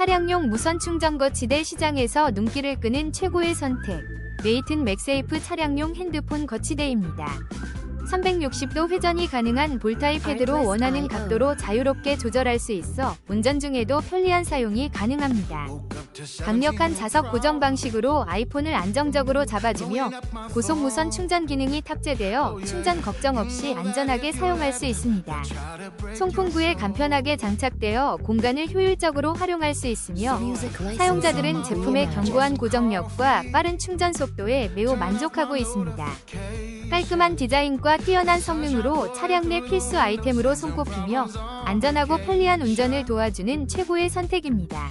차량용 무선 충전 거치대 시장에서 눈길을 끄는 최고의 선택. 메이튼 맥세이프 차량용 핸드폰 거치대입니다. 360도 회전이 가능한 볼타입 헤드로 원하는 각도로 자유롭게 조절할 수 있어 운전 중에도 편리한 사용이 가능합니다. 강력한 자석 고정 방식으로 아이폰을 안정적으로 잡아주며 고속 무선 충전 기능이 탑재되어 충전 걱정 없이 안전하게 사용할 수 있습니다. 송풍구에 간편하게 장착되어 공간을 효율적으로 활용할 수 있으며 사용자들은 제품의 견고한 고정력과 빠른 충전 속도에 매우 만족하고 있습니다. 깔끔한 디자인과 뛰어난 성능으로 차량 내 필수 아이템으로 손꼽히며 안전하고 편리한 운전을 도와주는 최고의 선택입니다.